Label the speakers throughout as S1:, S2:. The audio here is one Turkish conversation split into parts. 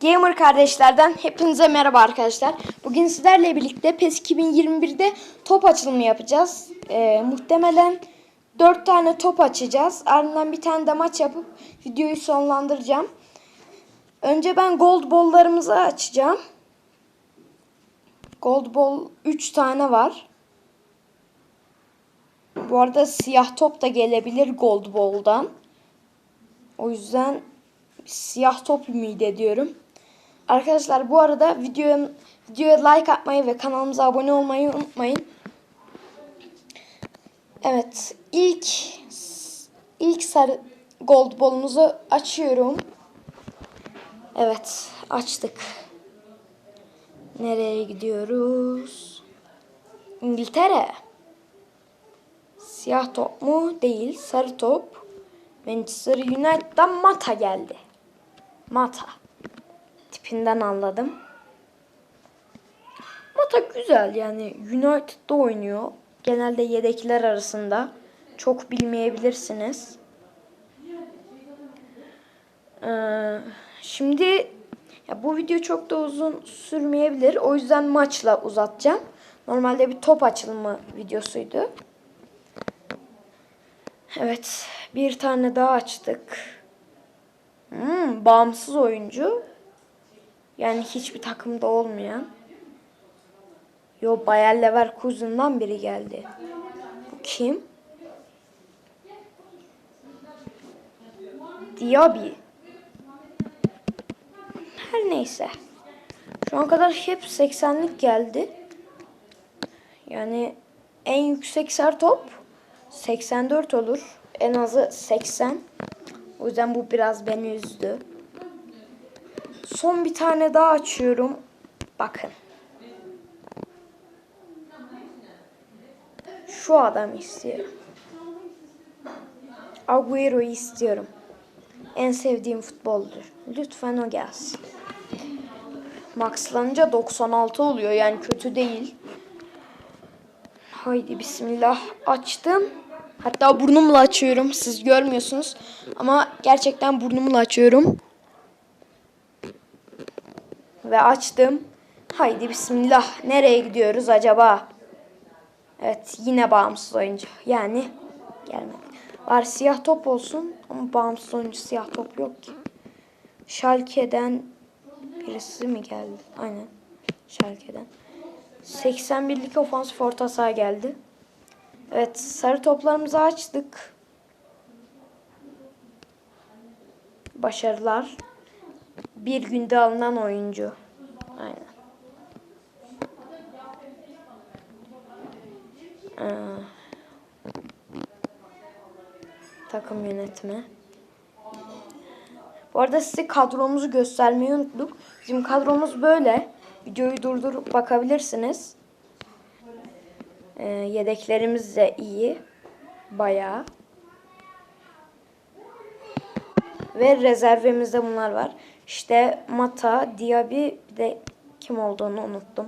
S1: Gamer kardeşlerden hepinize merhaba arkadaşlar. Bugün sizlerle birlikte PES 2021'de top açılımı yapacağız. Ee, muhtemelen 4 tane top açacağız. Ardından bir tane de maç yapıp videoyu sonlandıracağım. Önce ben gold ball'larımızı açacağım. Gold ball 3 tane var. Bu arada siyah top da gelebilir gold ball'dan. O yüzden siyah top ümit ediyorum. Arkadaşlar bu arada videoya, videoya like atmayı ve kanalımıza abone olmayı unutmayın. Evet ilk ilk sarı gold ball'umuzu açıyorum. Evet açtık. Nereye gidiyoruz? İngiltere. Siyah top mu? Değil. Sarı top. Manchester United'dan Mata geldi. Mata. Tipinden anladım. Mata güzel yani United'da oynuyor. Genelde yedekler arasında. Çok bilmeyebilirsiniz. Ee, şimdi ya bu video çok da uzun sürmeyebilir. O yüzden maçla uzatacağım. Normalde bir top açılımı videosuydu. Evet. Bir tane daha açtık. Hmm, bağımsız oyuncu. Yani hiçbir takımda olmayan. Yo Bayer Leverkusen'dan biri geldi. Bu kim? Diaby. Her neyse. Şu an kadar hep 80'lik geldi. Yani en yüksek ser top 84 olur. En azı 80. O yüzden bu biraz beni üzdü. Son bir tane daha açıyorum. Bakın. Şu adamı istiyorum. Agüero'yu istiyorum. En sevdiğim futboldur. Lütfen o gelsin. Maxlanınca 96 oluyor yani kötü değil. Haydi bismillah açtım. Hatta burnumla açıyorum. Siz görmüyorsunuz. Ama gerçekten burnumla açıyorum. Ve açtım. Haydi bismillah. Nereye gidiyoruz acaba? Evet yine bağımsız oyuncu. Yani gelmedi. Var siyah top olsun ama bağımsız oyuncu siyah top yok ki. Schalke'den birisi mi geldi? Aynen. Schalke'den. 81'lik ofansif orta saha geldi. Evet sarı toplarımızı açtık. Başarılar. Bir günde alınan oyuncu. Aynen. Ee, takım yönetimi. Bu arada size kadromuzu göstermeyi unuttuk. Bizim kadromuz böyle. Videoyu durdurup bakabilirsiniz. Ee, yedeklerimiz de iyi. Bayağı. Ve rezervimizde bunlar var. İşte Mata, Diaby bir de kim olduğunu unuttum.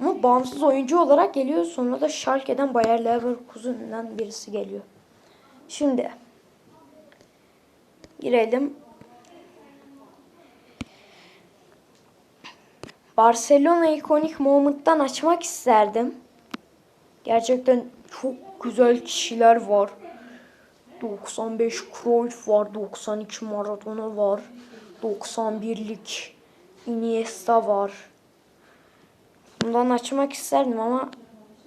S1: Ama bağımsız oyuncu olarak geliyor. Sonra da Schalke'den Bayer Leverkusen'den birisi geliyor. Şimdi girelim. Barcelona ikonik moment'tan açmak isterdim. Gerçekten çok güzel kişiler var. 95 Cruyff var, 92 Maradona var, 91'lik Iniesta var. Bundan açmak isterdim ama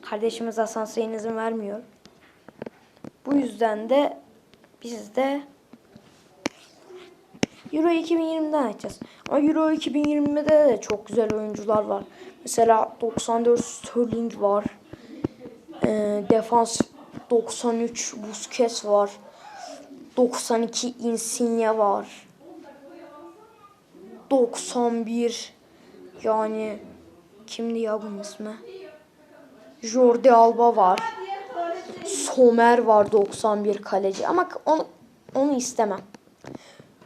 S1: kardeşimiz Hasan Hüseyin izin vermiyor. Bu yüzden de biz de Euro 2020'den açacağız. Ama Euro 2020'de de çok güzel oyuncular var. Mesela 94 Sterling var. Ee, defans 93 Busquets var. 92 Insigne var. 91 yani kimdi ya bunun ismi? Jordi Alba var. Somer var 91 kaleci ama onu onu istemem.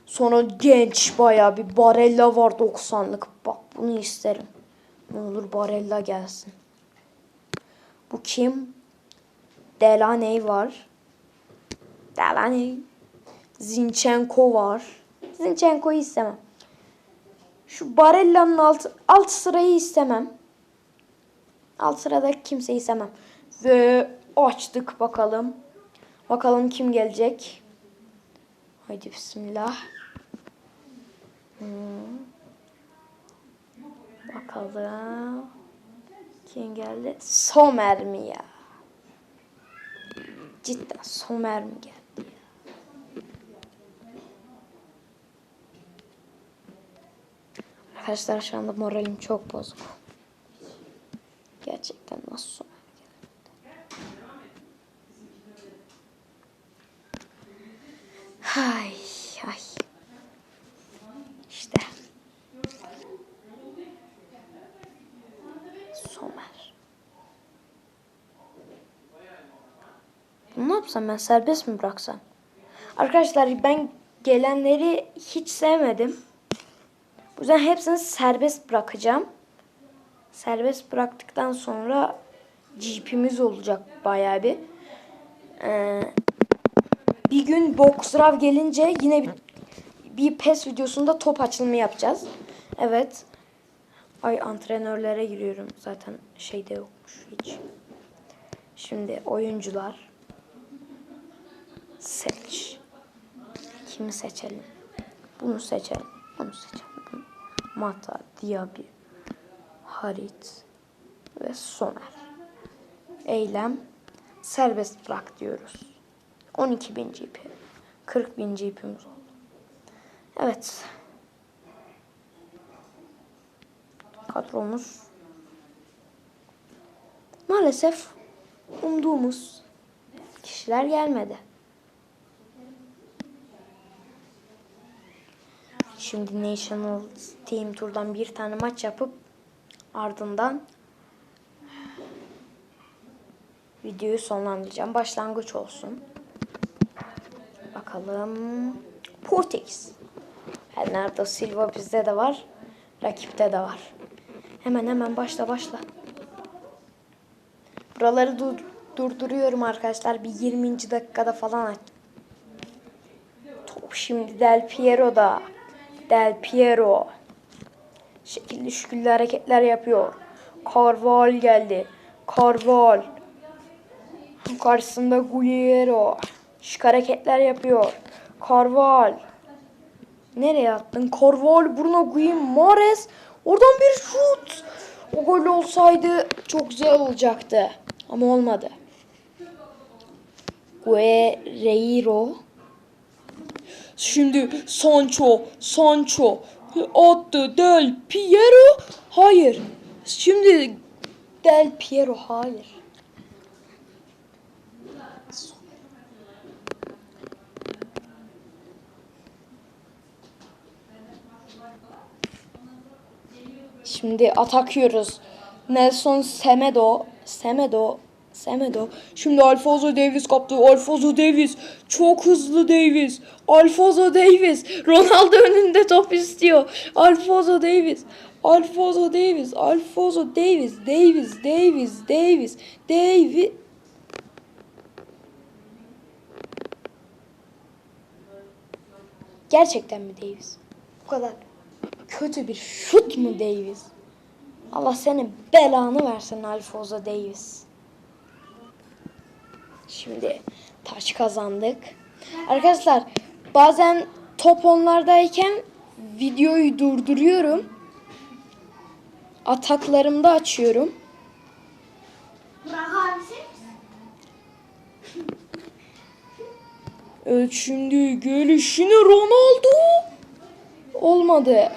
S1: Sonra genç bayağı bir Barella var 90'lık. Bak bunu isterim. Ne olur Barella gelsin. Bu kim? Delaney var. Delaney. Zinchenko var. Zinchenko'yu istemem. Şu Barella'nın alt, alt sırayı istemem. Alt sırada kimseyi istemem. Ve açtık bakalım. Bakalım kim gelecek. Haydi bismillah. Hmm. Bakalım. Kim geldi? Somer mi ya? Cidden Somer mi geldi ya? Arkadaşlar şu anda moralim çok bozuk. Gerçekten nasıl geldi? Hay hay. İşte. Somer. Ne yapsam ben serbest mi bıraksam? Arkadaşlar ben gelenleri hiç sevmedim. Bu yüzden hepsini serbest bırakacağım. Serbest bıraktıktan sonra GP'miz olacak bayağı bir. Ee, bir gün Boxrav gelince yine bir, bir PES videosunda top açılımı yapacağız. Evet. Ay antrenörlere giriyorum. Zaten şeyde yokmuş hiç. Şimdi oyuncular. Seç. Kimi seçelim? Bunu seçelim. Bunu seçelim. Bunu. Mata, Diaby, Harit ve Somer. Eylem serbest bırak diyoruz. 12 bin GP. 40 bin GP'miz oldu. Evet. Kadromuz maalesef umduğumuz kişiler gelmedi. Şimdi National Team Tour'dan bir tane maç yapıp ardından videoyu sonlandıracağım. Başlangıç olsun. Bakalım. Portekiz. Bernardo Silva bizde de var. Rakipte de var. Hemen hemen başla başla. Buraları dur durduruyorum arkadaşlar. Bir 20. dakikada falan aç. Top şimdi Del Piero'da. Del Piero. Şekilli şükürlü hareketler yapıyor. Carval geldi. Carval. Karşısında Guerrero. Şık hareketler yapıyor. Carval. Nereye attın? Carval, Bruno Guimaraes. Oradan bir şut. O gol olsaydı çok güzel olacaktı. Ama olmadı. Guerreiro. Şimdi Sancho, Sancho attı Del Piero. Hayır. Şimdi Del Piero hayır. Şimdi atakıyoruz. Nelson Semedo, Semedo, Semedo. Şimdi Alfonso Davis kaptı. Alfonso Davis. Çok hızlı Davis. Alfonso Davis. Ronaldo önünde top istiyor. Alfonso Davis. Alfonso Davis. Alfonso Davis. Davis. Davis. Davis. Davis. Gerçekten mi Davis? Bu kadar kötü bir şut mu Davis? Allah senin belanı versin Alfonso Davis. Şimdi taç kazandık. Arkadaşlar bazen top onlardayken videoyu durduruyorum. Ataklarımda açıyorum. Evet şimdi gelişine Ronaldo. Olmadı.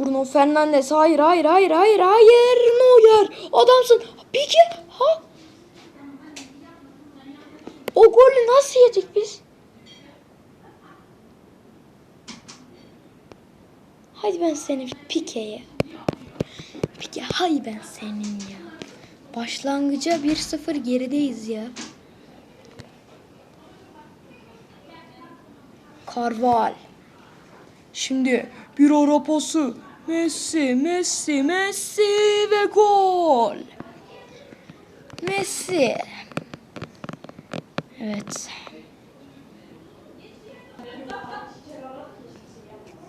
S1: Bruno Fernandes hayır hayır hayır hayır hayır Neuer adamsın Peki ha o golü nasıl yedik biz? Hadi ben seni Pike'ye. Pike hay ben senin ya. Başlangıca 1-0 gerideyiz ya. Karval. Şimdi bir ara pası. Messi, Messi, Messi ve gol. Messi. Evet.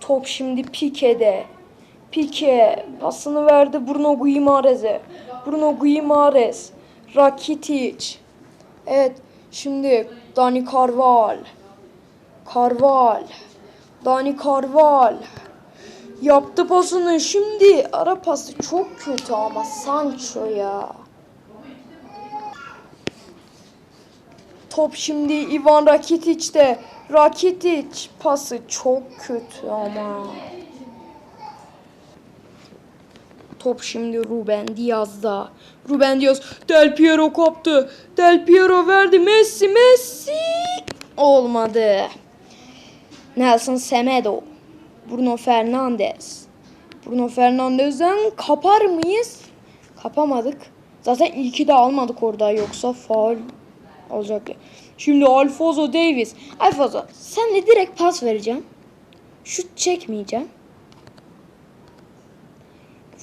S1: Top şimdi Pique'de. Pique pasını verdi Bruno Guimarães'e. Bruno Guimarães. Rakitic. Evet şimdi Dani Carval. Carval. Dani Carval. Yaptı pasını şimdi. Ara pası çok kötü ama Sancho ya. Top şimdi Ivan Rakitic'te. Rakitic pası çok kötü ama. Top şimdi Ruben Diaz'da. Ruben Diaz Del Piero koptu. Del Piero verdi Messi Messi. Olmadı. Nelson Semedo. Bruno Fernandes. Bruno Fernandes'den kapar mıyız? Kapamadık. Zaten ilki de almadık orada yoksa faul olacak. Şimdi Alfonso Davis. Alfonso sen de direkt pas vereceğim. Şut çekmeyeceğim.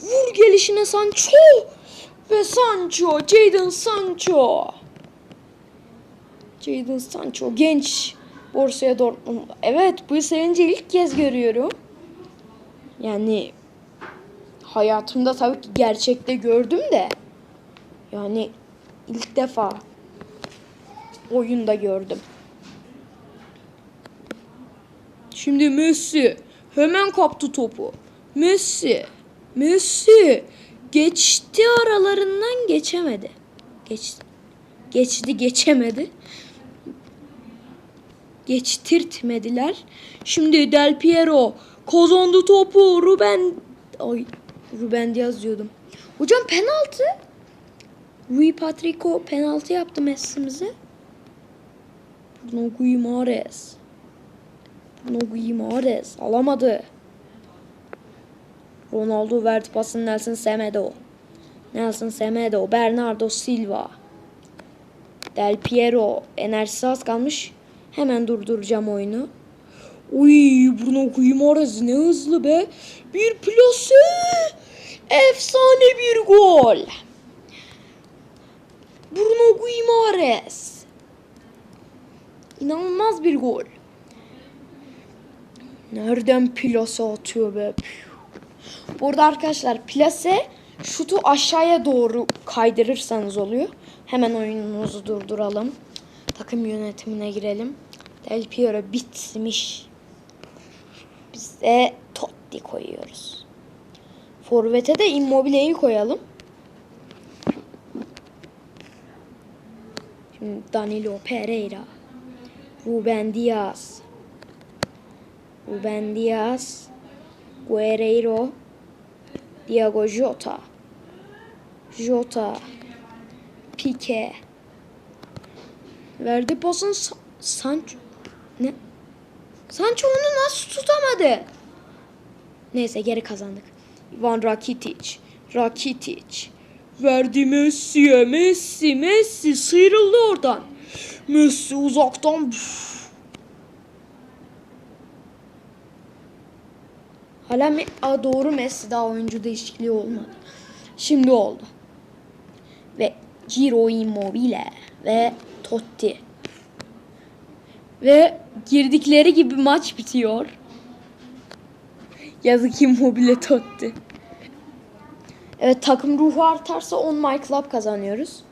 S1: Vur gelişine Sancho. Ve Sancho. Jadon Sancho. Jadon Sancho genç. Borussia Dortmund. Evet bu sevinci ilk kez görüyorum. Yani hayatımda tabii ki gerçekte gördüm de. Yani ilk defa oyunda gördüm. Şimdi Messi hemen kaptı topu. Messi, Messi geçti aralarından geçemedi. Geç, geçti geçemedi. Geçtirtmediler. Şimdi Del Piero kazandı topu. Ruben Ay Ruben Diaz diyordum. Hocam penaltı. Rui Patrico penaltı yaptı Messi'mize. Bruno Guimaraes. Bruno Guimaraes alamadı. Ronaldo verdi pasını Nelson Semedo. Nelson Semedo, Bernardo Silva. Del Piero enerjisi az kalmış. Hemen durduracağım oyunu. Uy Bruno Guimaraes ne hızlı be. Bir plase. Efsane bir gol. Bruno Guimaraes. İnanılmaz bir gol. Nereden plase atıyor be? Burada arkadaşlar plase şutu aşağıya doğru kaydırırsanız oluyor. Hemen oyunumuzu durduralım. Takım yönetimine girelim. Del Piero bitmiş. Biz de Totti koyuyoruz. Forvet'e de Immobile'yi koyalım. Danilo Pereira. Ruben Diaz. Ruben Diaz. Guerreiro. Diego Jota. Jota. Pique. Verdi pasın Sa- Sancho. Ne? Sancho onu nasıl tutamadı? Neyse geri kazandık. Ivan Rakitic. Rakitic. Verdi Messi'ye. Messi. Messi sıyrıldı oradan. Messi uzaktan. Hala Me- Aa, doğru Messi daha oyuncu değişikliği olmadı. Şimdi oldu. Ve Ciro Immobile ve Totti. Ve girdikleri gibi maç bitiyor. Yazık Immobile Totti. Evet takım ruhu artarsa 10 My Club kazanıyoruz.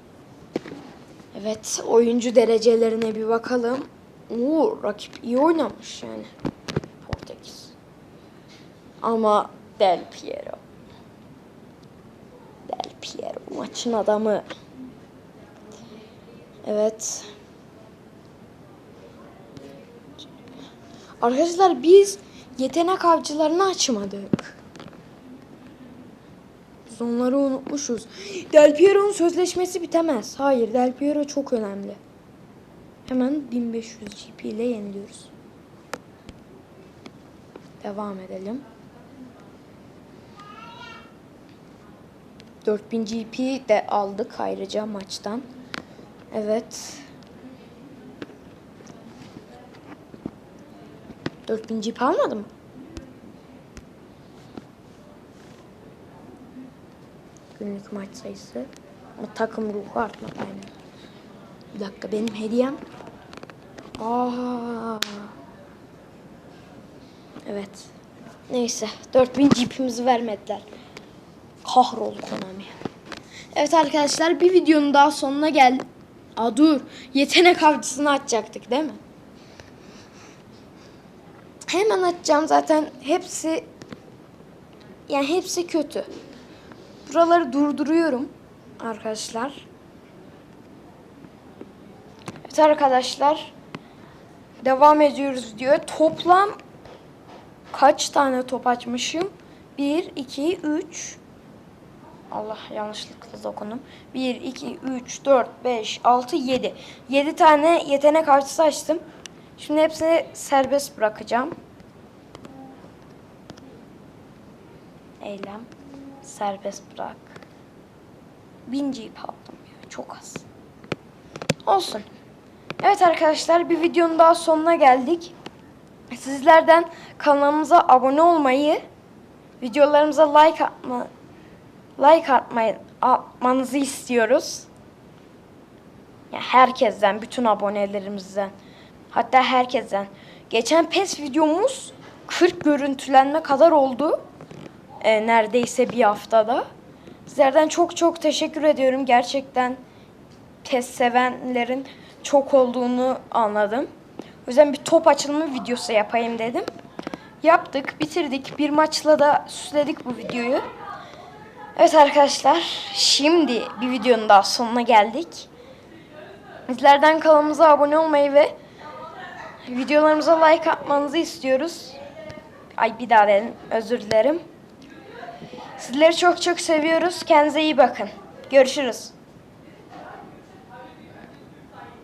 S1: Evet oyuncu derecelerine bir bakalım. Oo rakip iyi oynamış yani. Portekiz. Ama Del Piero. Del Piero maçın adamı. Evet. Arkadaşlar biz yetenek avcılarını açmadık. Onları unutmuşuz. Del Piero'nun sözleşmesi bitemez. Hayır Del Piero çok önemli. Hemen 1500 GP ile yeniliyoruz. Devam edelim. 4000 GP de aldık ayrıca maçtan. Evet. 4000 GP almadım. Günlük maç sayısı. Ama takım ruhu artmak aynen. Bir dakika benim hediyem. Aa. Evet. Neyse 4000 cipimizi vermediler. Kahrol Konami. Evet arkadaşlar bir videonun daha sonuna geldik. Aa dur. Yetenek avcısını açacaktık değil mi? Hemen açacağım zaten hepsi yani hepsi kötü. Buraları durduruyorum arkadaşlar. Evet arkadaşlar. Devam ediyoruz diyor. Toplam kaç tane top açmışım? 1, 2, 3. Allah yanlışlıkla dokundum. 1, 2, 3, 4, 5, 6, 7. 7 tane yetenek avcısı açtım. Şimdi hepsini serbest bırakacağım. Eylem. Serbest bırak. 1000 jeep aldım ya. Çok az. Olsun. Evet arkadaşlar bir videonun daha sonuna geldik. Sizlerden kanalımıza abone olmayı, videolarımıza like atma, like atmayı, atmanızı istiyoruz. Ya herkesten, bütün abonelerimizden, hatta herkesten. Geçen PES videomuz 40 görüntülenme kadar oldu. Ee, neredeyse bir haftada. Sizlerden çok çok teşekkür ediyorum. Gerçekten PES sevenlerin çok olduğunu anladım. O yüzden bir top açılımı videosu yapayım dedim. Yaptık, bitirdik. Bir maçla da süsledik bu videoyu. Evet arkadaşlar, şimdi bir videonun daha sonuna geldik. Bizlerden kanalımıza abone olmayı ve videolarımıza like atmanızı istiyoruz. Ay bir daha dedim, özür dilerim. Sizleri çok çok seviyoruz. Kendinize iyi bakın. Görüşürüz.